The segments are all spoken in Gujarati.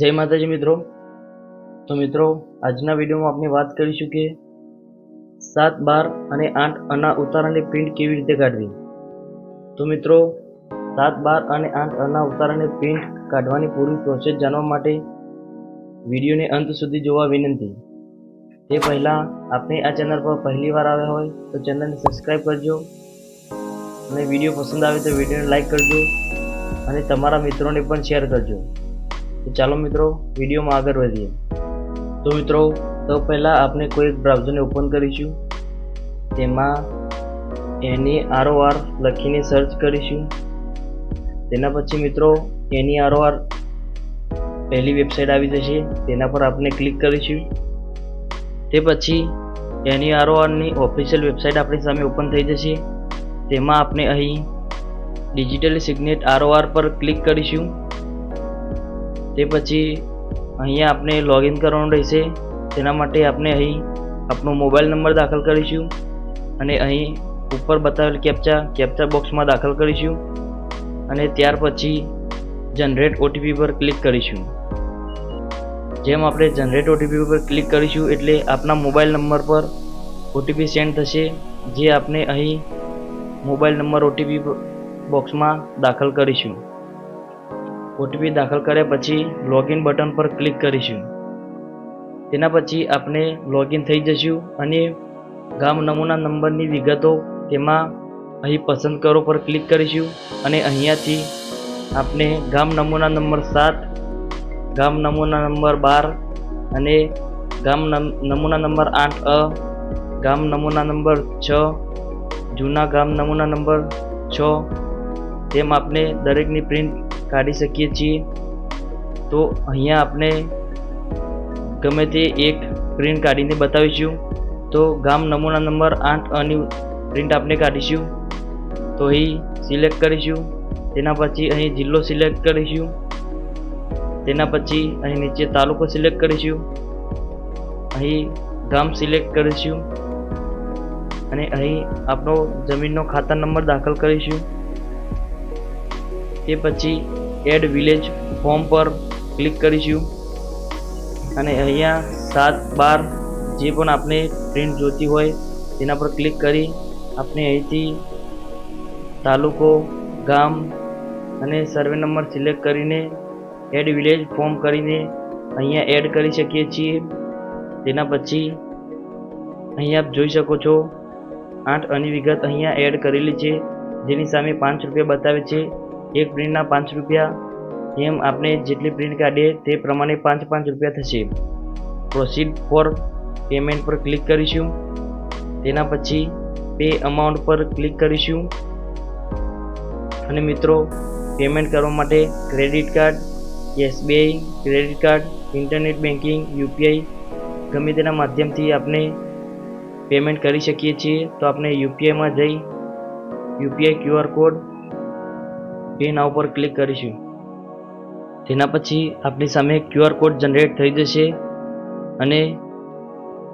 જય માતાજી મિત્રો. તો મિત્રો, આજના વિડીયોમાં આપણે વાત કરીશું કે સાત, બાર અને આઠ અના ઉતારાની પ્રિન્ટ કેવી રીતે કાઢવી? તો મિત્રો, સાત, બાર અને આઠ અના ઉતારાની પ્રિન્ટ કાઢવાની પૂરી પ્રોસેસ જાણવા માટે વિડીયોને અંત સુધી જોવા વિનંતી. તે પહેલાં આપણે આ ચેનલ પર પહેલી વાર આવ્યા હોય તો ચેનલને સબસ્ક્રાઈબ કરજો અને વીડિયો પસંદ આવે તો વિડીયોને લાઈક કરજો અને તમારા મિત્રોને પણ શેર કરજો. તો ચાલો મિત્રો, વિડીયોમાં આગળ વધીએ. તો મિત્રો તો પહેલાં આપણે કોઈ એક બ્રાઉઝરને ઓપન કરીશું. તેમાં એની આરઓઆર લખીને સર્ચ કરીશું. તેના પછી મિત્રો એની આરઓઆર પહેલી વેબસાઇટ આવી જશે. તેના પર આપણે ક્લિક કરીશું. તે પછી એની આરઓઆરની ઓફિશિયલ વેબસાઇટ આપણી સામે ઓપન થઈ જશે. તેમાં આપણે અહીં ડિજિટલ સિગ્નેટ આરઓઆર પર ક્લિક કરીશું. તે પછી અહીંયા આપણે લોગિન કરવાનું રહેશે. તેના માટે આપણે અહીં આપણો મોબાઈલ નંબર દાખલ કરીશું અને અહીં ઉપર બતાવેલ કેપ્ચા કેપ્ચા બોક્સમાં દાખલ કરીશું અને ત્યાર પછી જનરેટ ઓટીપી પર ક્લિક કરીશું. જેમ આપણે જનરેટ ઓટીપી પર ક્લિક કરીશું એટલે આપના મોબાઈલ નંબર પર ઓટીપી સેન્ડ થશે, જે આપણે અહીં મોબાઈલ નંબર ઓટીપી બોક્સમાં દાખલ કરીશું. ઓટીપી દાખલ કર્યા પછી લોગિન બટન પર ક્લિક કરીશું. તેના પછી આપણે લોગિન થઈ જશું અને ગામ નમૂના નંબરની વિગતો તેમાં અહીં પસંદ કરો પર ક્લિક કરીશું અને અહીંયાથી આપણે ગામ નમૂના નંબર સાત, ગામ નમૂના નંબર બાર અને ગામ નમ- નમૂના નંબર આઠ અ, ગામ નમૂના નંબર છ, જૂના ગામ નમૂના નંબર છ, તેમ આપણે દરેકની પ્રિન્ટ કાઢી શકીએ છીએ. તો અહીંયા આપણે ગમે તે એક પ્રિન્ટ કાઢીને બતાવીશું. તો ગામ નમૂના નંબર આઠ અની પ્રિન્ટ આપણે કાઢીશું. તો અહીં સિલેક્ટ કરીશું. તેના પછી અહીં જિલ્લો સિલેક્ટ કરીશું. તેના પછી અહીં નીચે તાલુકો સિલેક્ટ કરીશું. અહીં ગામ સિલેક્ટ કરીશું. અને અહીં આપણો જમીનનો ખાતા નંબર દાખલ કરીશું. તે પછી એડ વિલેજ ફોર્મ પર ક્લિક કરીશું. અને અહીંયા સાત બાર જે પણ આપણે પ્રિન્ટ જોતી હોય તેના પર ક્લિક કરી આપણે અહીંથી તાલુકો, ગામ અને સર્વે નંબર સિલેક્ટ કરીને એડ વિલેજ ફોર્મ કરીને અહીંયા એડ કરી શકીએ છીએ. તેના પછી અહીંયા આપ જોઈ શકો છો આઠ અની વિગત અહીંયા એડ કરેલી છે, જેની સામે પાંચ રૂપિયા બતાવે છે. એક પ્રિન્ટના પાંચ રૂપિયા. એમ આપણે જેટલી પ્રિન્ટ કાઢીએ તે પ્રમાણે પાંચ પાંચ રૂપિયા થશે. પ્રોસીડ ફોર પેમેન્ટ પર ક્લિક કરીશું. તેના પછી પે અમાઉન્ટ પર ક્લિક કરીશું. અને મિત્રો પેમેન્ટ કરવા માટે credit card SBI credit card internet banking UPI ગમે તેના માધ્યમથી આપણે પેમેન્ટ કરી શકીએ છીએ. તો આપણે યુપીઆઈમાં જઈ UPI QR code pay now પર ક્લિક કરીશું. તેના પછી આપણી સામે ક્યુઆર કોડ જનરેટ થઈ જશે અને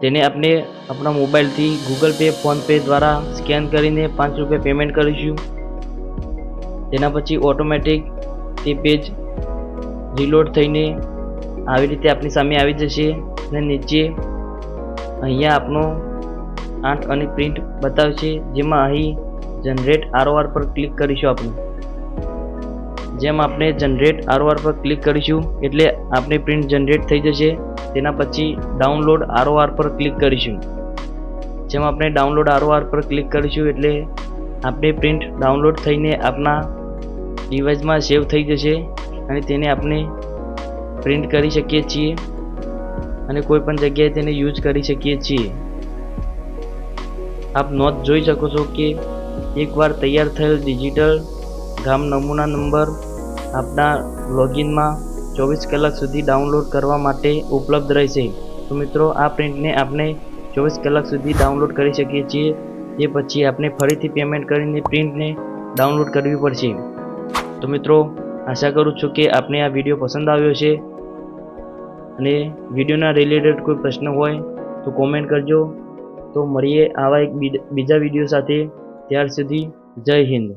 તેને આપણે આપણા મોબાઈલથી ગૂગલ પે ફોનપે દ્વારા સ્કેન કરીને પાંચ રૂપિયા પેમેન્ટ કરીશું. તેના પછી ઓટોમેટિક તે પેજ રીલોડ થઈને આવી રીતે આપણી સામે આવી જશે અને નીચે અહીંયા આપણો આઠ અને પ્રિન્ટ બતાવશે, જેમાં અહીં જનરેટ આરઓઆર પર ક્લિક કરીશું આપણે. જેમ આપણે જનરેટ આરઓઆર પર ક્લિક કરીશું, એટલે આપણી પ્રિન્ટ જનરેટ થઈ જશે. તેના પછી ડાઉનલોડ આરઓઆર પર ક્લિક કરીશું. જેમ આપણે ડાઉનલોડ આરઓઆર પર ક્લિક કરીશું, એટલે આપણી પ્રિન્ટ ડાઉનલોડ થઈને આપણા ડિવાઇસમાં સેવ થઈ જશે અને તેને આપણે પ્રિન્ટ કરી શકીએ છીએ અને કોઈ પણ જગ્યાએ તેને યુઝ કરી શકીએ છીએ. આપ નોંધ જોઈ શકો છો કે એકવાર તૈયાર થયેલ ડિજિટલ ગામ નમૂના નંબર આપણા લોગિનમાં ચોવીસ કલાક સુધી ડાઉનલોડ કરવા માટે ઉપલબ્ધ રહેશે. તો મિત્રો આ પ્રિન્ટને આપણે ચોવીસ કલાક સુધી ડાઉનલોડ કરી શકીએ છીએ. તે પછી આપણે ફરીથી પેમેન્ટ કરીને પ્રિન્ટને ડાઉનલોડ કરવી પડશે. તો મિત્રો, આશા કરું છું કે આપને આ વીડિયો પસંદ આવ્યો છે અને વિડીયોના રિલેટેડ કોઈ પ્રશ્ન હોય, તો કોમેન્ટ કરજો. તો મળીએ આવા એક બીજા વીડિયો સાથે. ત્યાર સુધી જય હિન્દ.